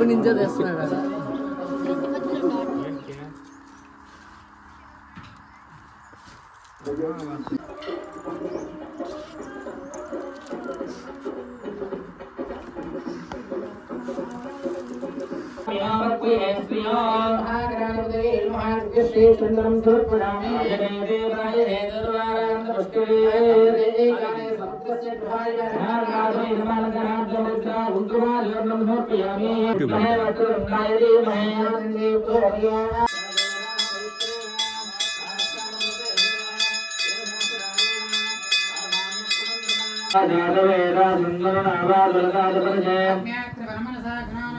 분인 줄 알았어요. ఎప్పుడు నుంచో తెస్తున్నాడు సిద్ధార్థం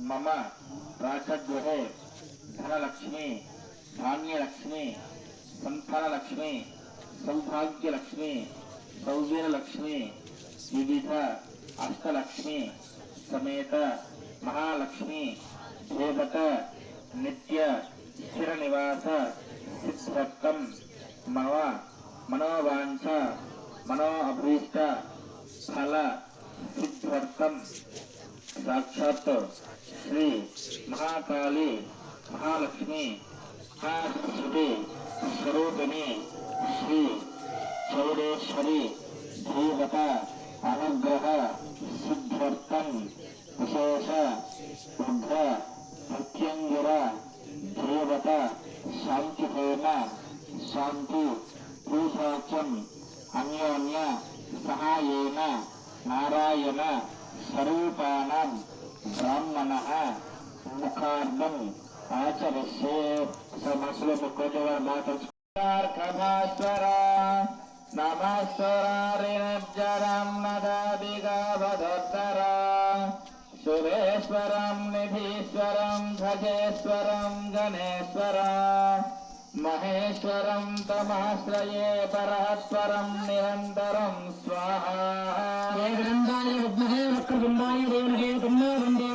मम राजगृहे धनलक्ष्मी, धान्यलक्ष्मी, संतानलक्ष्मी, सौभाग्यलक्ष्मी सौवीरलक्ष्मी विविध अष्टलक्ष्मी, समेत महालक्ष्मी, देवत, नित्य स्थिर निवास सिद्धम मव मनोवांच मनो फल सिद्धम साक्षात श्री महाकाली महालक्ष्मी महासरस्वती स्वरूपिणी श्री चौड़ेश्वरी धीमता अनुग्रह सिद्ध्यर्थम विशेष ಮನಸ್ಸು ಮುಕ್ಕೋಟವರ ಮಾತಾಡ್ಸ್ವರ ನಮಸ್ವರಾರಿಣಜ್ಜರಂ ನದಾದಿಗಾವಧೋತ್ತರ ಸುರೇಶ್ವರಂ ನಿಧೀಶ್ವರಂ ಧ್ವಜೇಶ್ವರಂ ಗಣೇಶ್ವರ महेश्वरं तमाश्रये परस्परं निरन्तरं स्वाहा वक्रतुण्डाय देवहे कन्नावन्दे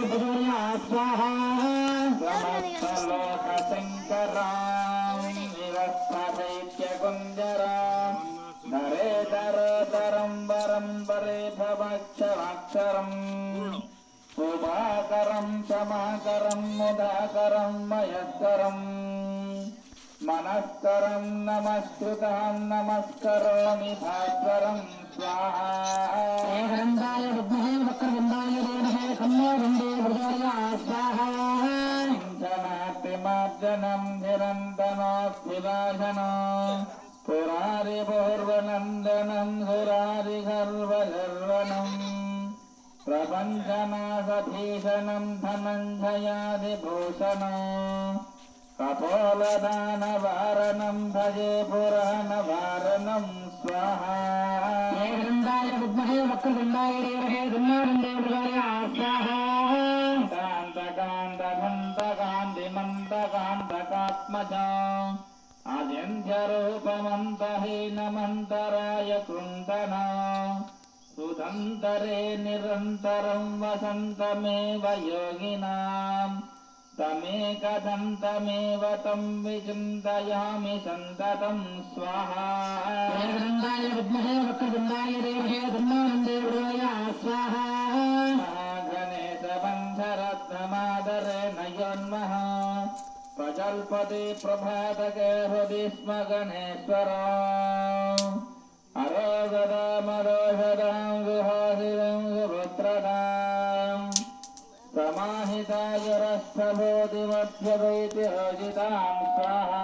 स्वाहा राम निरत्नदैत्यकुञ्जराम् नरेतरोतरम् वरम् वरेभवक्षरम् उभाकरम् समाकरम् मुदाकरम् मयस्करम् मनस्करम् स्वाहा मार्जनम् निरन्दनास्थि पुरारिपूर्वनन्दनम् सुरारि पूर्वनन्दनं सुरारि गर्वसर्वणम् प्रपञ्चनासभीषणं धनञ्जयादिभूषण कपोलदान भारणं भजे पुरान भारणं स्वाहा वृन्दायन्दाय स्वाहा शान्तकान्त त्मजा अजन्त्यरूपमन्तहीनमन्तराय कृन्दना। कुन्दना निरन्तरं वसन्तमेव योगिनाम् तमेकदन्तमेव तं विचिन्तयामि सन्ततं स्वाहाय स्वाहा। गणेशबन्धरत्नमादरे नयोन्महा। प्रजल्पति प्रभातके हृदि स्म गणेश्वर अरोगदामरोषदां गुहासिदं सुभद्रदाम् समाहितायुरस्थभूतिमध्यवैति रोजितां स्वाहा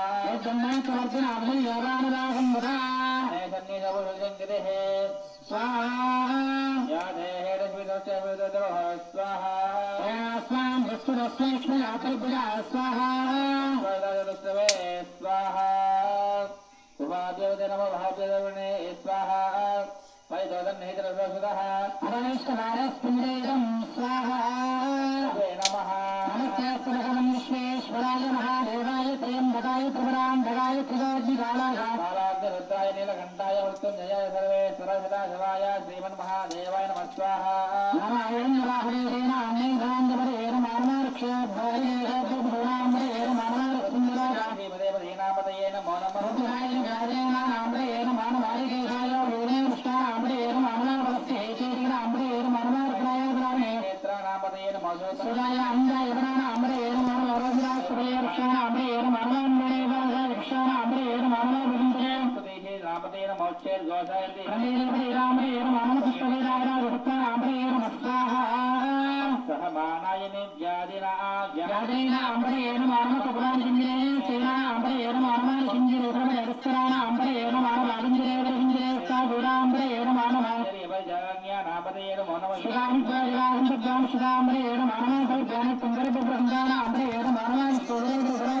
ैकमर्चनाभ्ययोगानुरागं वधा ैकन्यजगुरुजङ्गिरिः स्वाहादेहेदद्विदोः स्वाहा स्वाम् हस्तुरस्मैक्ष्मयातर्भुजा स्वाहावे स्वाहा उपादेवते नमो भाग्यदवणे स्वाहा పరమేశ్వరాయస్మిదేదం స్వాహ. నమస్కారం విశ్వేశ్వరాయ మహాదేవాయ త్రయంబకాయ త్రిపురాం జగాయ త్రిగాగ్నిగాళాయ నీలకంఠాయ మృత్యుంజయాయ సర్వేశ్వర సదాశివాయ శ్రీమన్ మహాదేవాయ నమ. నారాయణ రాహులేన అన్నేంద్రాంధపరే నమాక్షే పదేన అంబరి ఏను మానవ కుపురాణ సింగిరే సేనా అంబరి ఏను మానవ సింగిరు ఉగ్రమ జగస్కరాణ అంబరి ఏను మానవ లాలింజిరే సింగిరే సా గూడా అంబరి ఏను మానవ సుధాంబరి ఏడు మానవ సుందర బృందాన అంబరి ఏడు మానవ సోదరు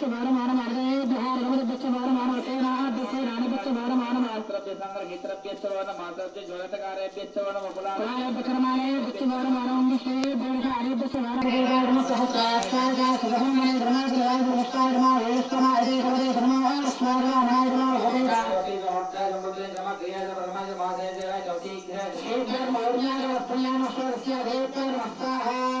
बच्चे बार मार मार गए बिहार रघुवर बच्चे बार मार मारते राहत बच्चे रानी बच्चे बार मार मार द्रव्य संग्रह की द्रव्य चवन माधव्य ज्वलतकार चवन बकुला राय बकरमाले बच्चे बार मारोंगे से बेड़ आरे बच्चे बार मारे राम सहसा सहसा सुभम मने ब्रह्मा ग्रह नमस्कार मा वेष्टमा हरे हरे ब्रह्मा नमस्कार मा नाय ब्रह्मा हरे जमा क्रिया ब्रह्मा से महादेव जय चौथी ग्रह एक बार मौर्या पुण्या नमस्कार से एक बार मस्ता है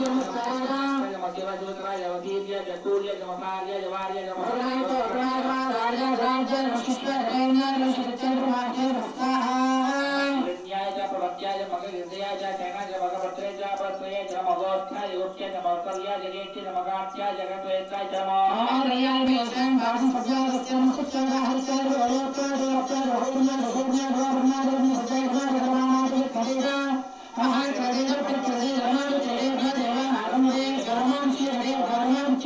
ज्योतिरा यवकीर्य जकूर्य जमकार्य जवार्य जमकार्य च प्रवक्त्या च मगहृदया च चैना च मगपत्रे च प्रत्रये च मगोष्ठ्या योग्य च मौकर्या जगेष्ठ्य च मगाठ्या जगत्वेत्रा च महाकरेण प्रत्यये रमण चरेण देवा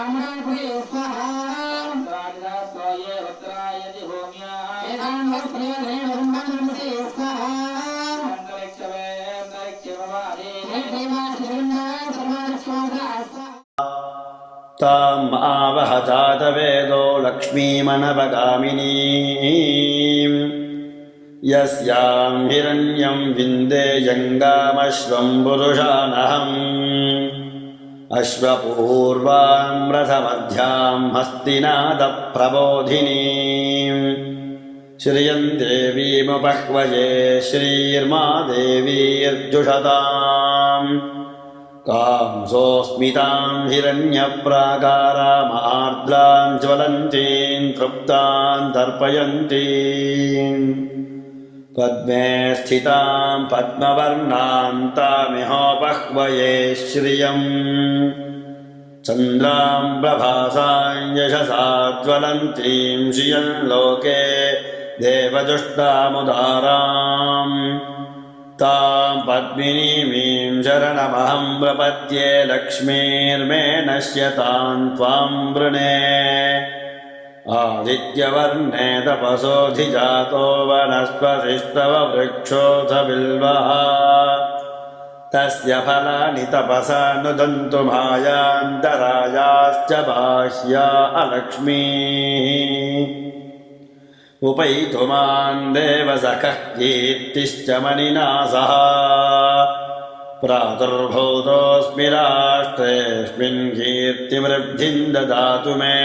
एमान आयुष्य स्वाहा ताम् आवहजातवेदो लक्ष्मीमनवगामिनीम्। यस्याम् हिरण्यम् विन्देयङ्गामश्वम् पुरुषानहम्। अश्वपूर्वाम् रथमध्याम् हस्तिनादप्रबोधिनीम् श्रियं देवीमुपह्वये श्रीर्मा देवीर्जुषताम् कां सोऽस्मितां हिरण्यप्राकारामार्द्रां ज्वलन्तीं तृप्तां तर्पयन्तीम् पद्मे स्थितां पद्मवर्णां तामिहोपह्वये श्रियम्। चन्द्रां प्रभासां यशसा ज्वलन्तीं श्रियं लोके देवजुष्टामुदाराम् ताम् पद्मिनीमीम् शरणमहम् प्रपद्ये लक्ष्मीर्मे नश्यताम् त्वाम् वृणे। आदित्यवर्णे तपसोऽधिजातो वनस्पतिस्तव वृक्षोऽथ बिल्वः। तस्य फलानि तपसा नुदन्तु मायान्तरायाश्च बाह्या अलक्ष्मीः उपैतुमान् देवसखः कीर्तिश्च मणिना सह प्रादुर्भूतोऽस्मि राष्ट्रेऽस्मिन् कीर्तिवृद्धिम् ददातु मे।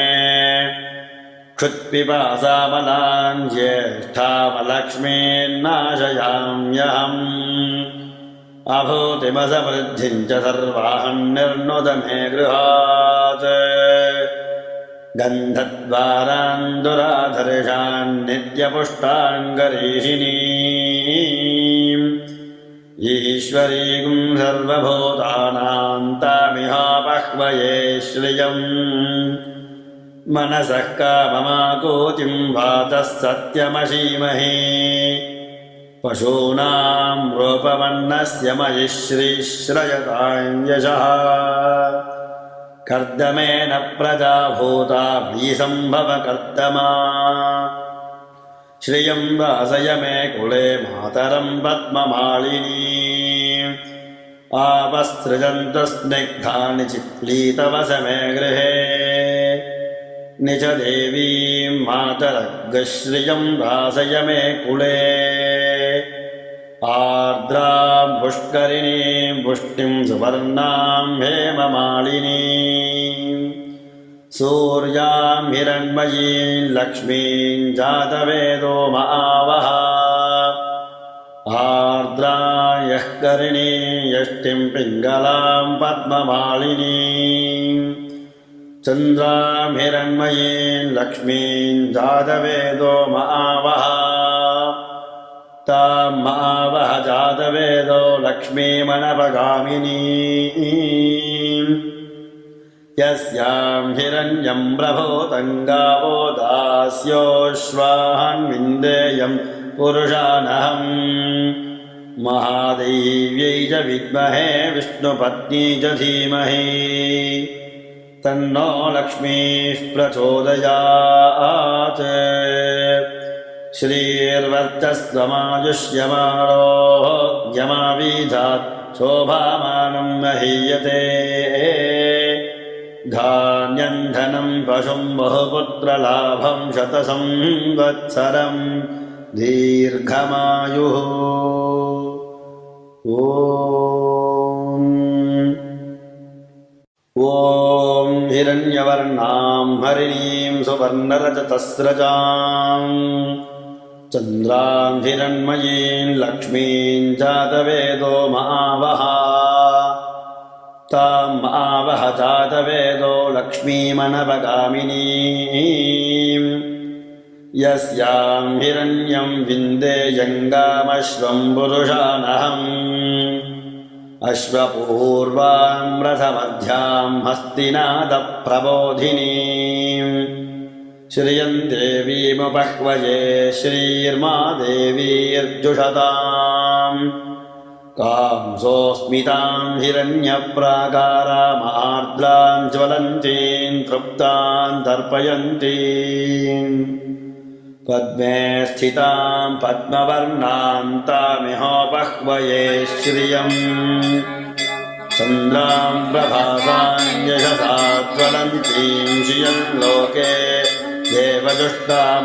क्षुत्पिपासामलान् ज्येष्ठामलक्ष्मीन्नाशयाम्यहम् अभूतिमसमृद्धिम् च सर्वाहम् निर्नुद मे गृहात्। गन्धद्वारान् दुराधर्षान् नित्यपुष्टाङ्गरीषिणीम् ईश्वरीम् सर्वभूतानाम् तामिहापह्वये श्रियम् मनसः काममाकोतिम् वातः सत्यमशीमहि। पशूनाम् रूपमन्नस्य मयि यशः कर्दमेन प्रजा भूता व्रीसम्भवकर्दमा श्रियं वासय मे कुले मातरं पद्ममालिनी। आपसृजन्तस्निग्धानि चित्प्लीतवस मे गृहे। निज देवीं मातरग्रश्रियं वासय मे कुले। आर्द्राम् पुष्करिणीम् पुष्टिम् सुवर्णाम् हेममालिनीम् सूर्याम् हिरण्मयीम् लक्ष्मीम् जातवेदो मावः आर्द्रा यः करिणी यष्टिम् पिङ्गलाम् पद्ममालिनीम् चन्द्राम् हिरण्मयीम् लक्ष्मीम् जातवेदो मावः तामावह जातवेदो लक्ष्मीमणपगामिनी यस्यां हिरण्यं प्रभूतङ्गावो दास्योऽश्वाहन्विन्देयं पुरुषानहम्। महादेव्यै च विद्महे विष्णुपत्नी च धीमहि। तन्नो लक्ष्मीः प्रचोदयात्। श्रीर्वर्चस्वमायुष्यमाणो यमावीधात् शोभामानं महीयते धान्यं धनं पशुं बहुपुत्रलाभं शतसंवत्सरं दीर्घमायुः। ॐ। ॐ हिरण्यवर्णां हरिणीं सुवर्णरजतस्रजाम् चन्द्रां हिरण्मयीं लक्ष्मीं जातवेदो महावः तां आवह जातवेदो लक्ष्मीमनवगामिनीम्। यस्यां हिरण्यं विन्देयङ्गामश्वं पुरुषानहम् अश्वपूर्वां रथमध्यां हस्तिनादप्रबोधिनीम् श्रियं देवीमुपह्वये श्रीर्मा देवीर्जुषताम् कांसोऽस्मितां हिरण्यप्राकारामार्द्रां ज्वलन्तीं तृप्तां तर्पयन्तीम् पद्मे स्थितां पद्मवर्णां तामिहोपह्वये श्रियम्। प्रभासां यशसा ज्वलन्तीं श्रियं लोके देवदुष्टामुदाराम्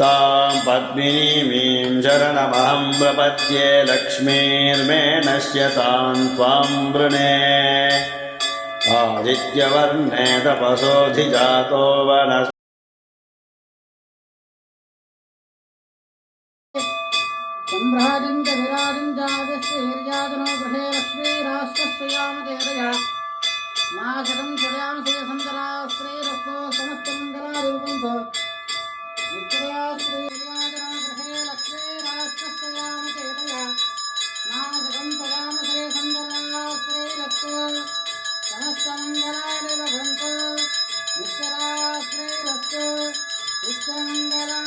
तां पद्मिनीमीं शरणमहं प्रपद्ये लक्ष्मीर्मे नश्यतां त्वां वृणे। आदित्यवर्णे तपसोऽधिजातो वनस् सम्भ्राजम् च विराजम् चागस्य हिर्याजनो गृहे लक्ष्मीराष्ट्रश्रयामतेरया నాశకం శ్రయానుశేషంతరాశ్రయరస్తో సమస్తమంగళారూపంతో ఉత్తరాశ్రయరాజరాగ్రహే లక్ష్మీ రాష్ట్రయామకేతయా నాశకం సదానుశేషంతరాశ్రయరస్తో సమస్తమంగళారూపంతో ఉత్తరాశ్రయరస్తో ఉత్తమంగళా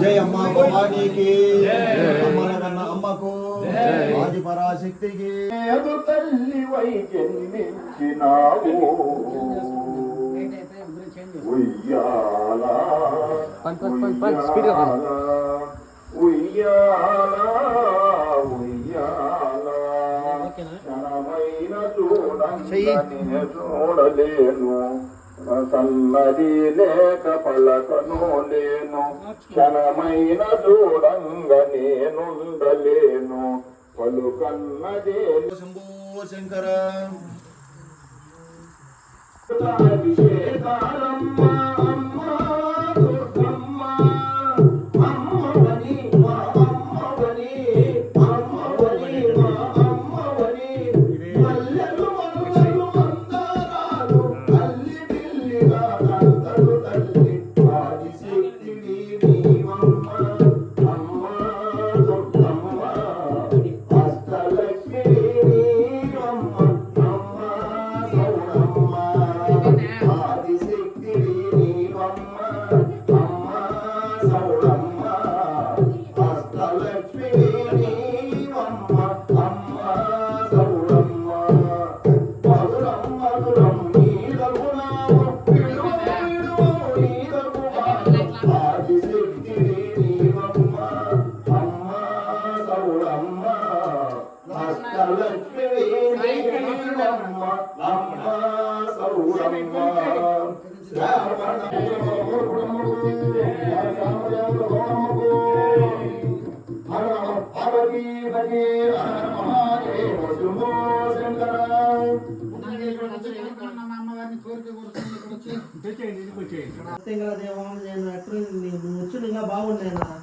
జై అమ్మ భవానీకి. అమ్మనగన్న అమ్మకు. ఆది పరాశక్తికి. తల్లి వై జన్మించినావు ఉయ్యాల. ఉయ్యాల. ఉయ్యాల చూడలేను. సన్నది లేక పలకను లేను క్షణమైన చూడంగ నేనుండలేను పలుకన్నదే శంభో శంకర. అభిషేకాలమ్మ. దేవం నేను ఎప్పుడు నువ్వు వచ్చి ఇంకా బాగున్నాయి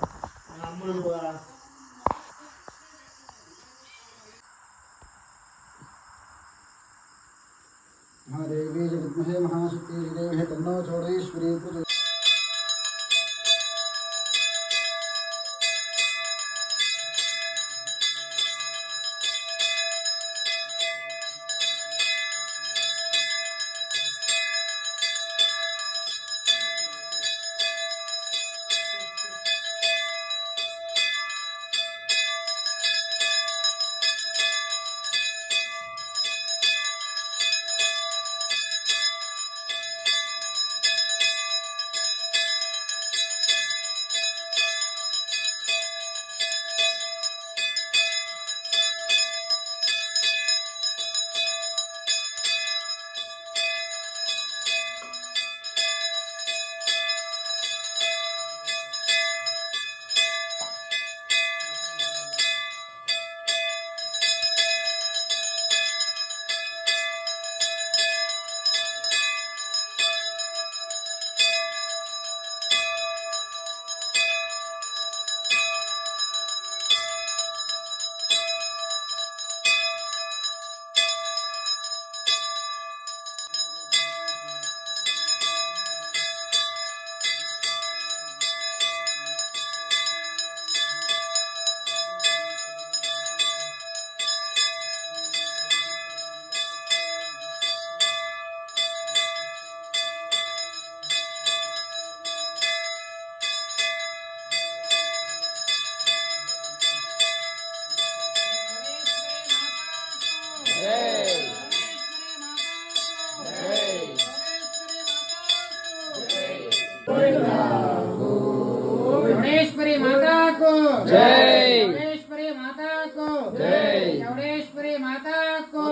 జై. చౌడేశ్వరి మాతాకు. జై. చౌడేశ్వరి మాతాకు.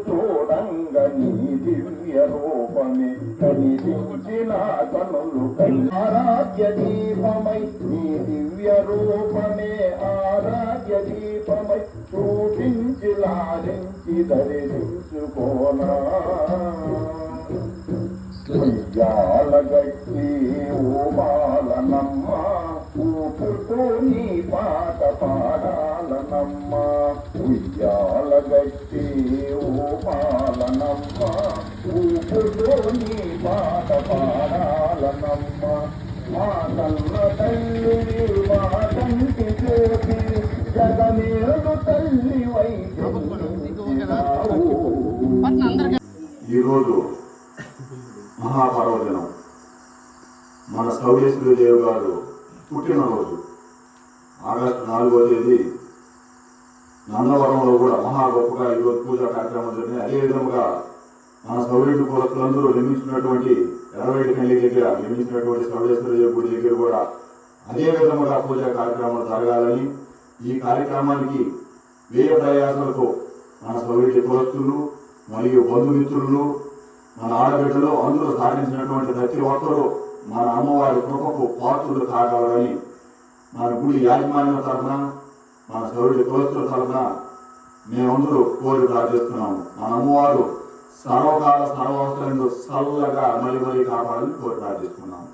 చూడంగా నీ దివ్య రూపమే కనిపించిన కనులు ఆరాధ్య దీపమై నీ దివ్య రూపమే ఆరాధ్య దీపమై చూపించి లాలించి దర్శించుకోనా ఉయ్యాల గట్టి ఊమాలనమ్మ ఊపుతో నీ పాట పాడాలనమ్మ. ఉయ్యాల గట్టి ఊమాలనమ్మ ఊపుతో నీ పాట పాడాలనమ్మ. మా కన్న తల్లి మా కంటి జ్యోతి జగమేలు తల్లి వై ఈరోజు మహాపర్వదినం. మన సౌడేశ్వరి గారు పుట్టినరోజు. ఆగస్టు నాలుగో తేదీ నందవరంలో కూడా మహా గొప్పగా ఈరోజు పూజా కార్యక్రమం జరిగింది. అదేవిధంగా మన సౌరుడు కులస్తులందరూ నిర్మించినటువంటి ఎర్రవేటి కల్లి దగ్గర నిర్మించినటువంటి సౌరేశ్వర దేవి గుడి దగ్గర కూడా అదే విధముగా పూజా కార్యక్రమాలు జరగాలని ఈ కార్యక్రమానికి వేయ ప్రయాసాలతో మన సౌరుడి కులస్తులు మరియు బంధుమిత్రులు మన ఆడబిడ్డలు అందరూ సాధించినటువంటి ప్రతి ఒక్కరూ మన అమ్మవారి కృపకు పాత్రులు కాగలరని మన గుడి యాజమాన్యం తరఫున మన సౌరుడి కులస్తుల తరఫున మేమందరూ కోరి ప్రార్థిస్తున్నాము మన అమ్మవారు సర్వకాల సర్వవస్థలందు చల్లగా మలిమలి మరి కాపాడాలని కోరి ప్రార్థిస్తున్నాము